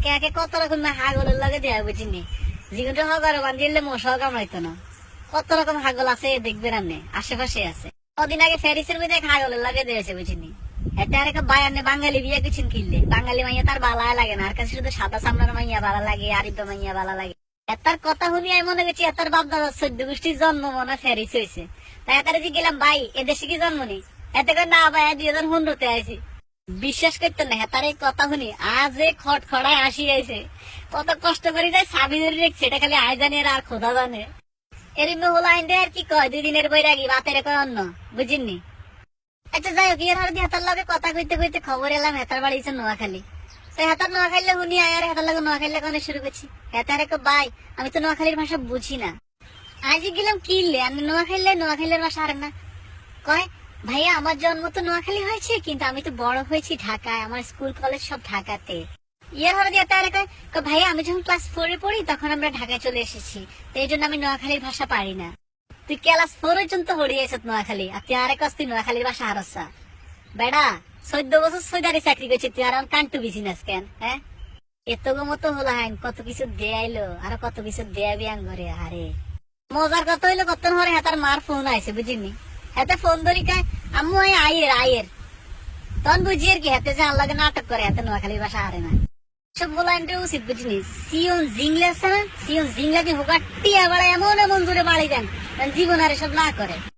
আকে আকে কত রকম হাগলের লাগে দেয়া বুঝিনি জীবনটা হগার বান্ধিলে মশাও কামড়াইতো না। কত রকম হাগল আছে দেখবেন আপনি, আশেপাশে আছে। কদিন আগে ফেরিসের মধ্যে হাগলের লাগে দিয়েছে বুঝিনি? এটা আর বায়ানে বাঙালি বিয়ে কিছু কিনলে। বাঙালি মাইয়া তার বালা লাগে না, আর কাছে শুধু সাদা মাইয়া ভালো লাগে, আরিফ মাইয়া ভালো লাগে। এতার কথা শুনি আমি মনে করছি এতার বাপ দাদা চোদ্দ গোষ্ঠীর জন্ম মনে ফেরিস হয়েছে তাই এতারে গেলাম, ভাই এদেশে কি জন্ম নেই? এতে করে না, ভাই, দুই হাজার পনেরোতে আইছি। বিশ্বাস করতে না তার এই কথা শুনি, আজ এ খট খড়ায় আসি আইছে কত কষ্ট করে যায় সাবি ধরে রেখছে এটা খালি আয় জানে আর খোদা জানে। এরম হলো আইন আর কি কয় দুই দিনের বৈরাগী বাতের কয় অন্য বুঝিনি আচ্ছা যাই হোক এর আর দিয়ে লগে কথা কইতে কইতে খবর এলাম, হেতার বাড়ি হচ্ছে নোয়াখালী। তো হেতার নোয়াখালীলে শুনি, আয় আর হেতার লগে নোয়াখালীলে কানে শুরু করছি? হেতার এক বাই আমি তো নোয়াখালীর ভাষা বুঝি না। আজ গেলাম কিনলে আমি নোয়াখালীলে নোয়াখালীর ভাষা আর না। কয় ভাইয়া, আমার জন্ম তো নোয়াখালী হয়েছে, কিন্তু আমি তো বড় হয়েছি ঢাকায়, আমার স্কুল, কলেজ সব ঢাকাতে। ইয়ে হলো দিয়ে তার ভাইয়া, আমি যখন ক্লাস ফোরে পড়ি, তখন আমরা ঢাকায় চলে এসেছি, তো এই জন্য আমি নোয়াখালীর ভাষা পারি না। তুই ক্লাস ফোর পর্যন্ত পড়িয়েছ নোয়াখালী, আর তুই আরেক তুই নোয়াখালীর ভাষা হারসা বেড়া, চোদ্দ বছর সৈদারি চাকরি করছি তুই আর কান্টু বিজিনেস কেন হ্যাঁ? এত মতো হলো হাইন কত কিছু দেয়াইলো, আর কত কিছু দেয়াবি আং ঘরে আরে। মজার কথা হইল, কত হরে হাতার মার ফোন আইছে, বুঝিনি? হাতে ফোন ধরি কায় আম্মু আই আয়ের আয়ের তখন বুঝি আর কি হাতে যে আল্লাহকে নাটক করে, হাতে নোয়াখালী ভাষা হারে না। সব বলা এন্টে উচিত বুঝিনি। সিওন জিংলে আছে না? সিওন জিংলাকে হোকাটি আবার এমন এমন জোরে বাড়ি দেন জীবন আর সব না করে।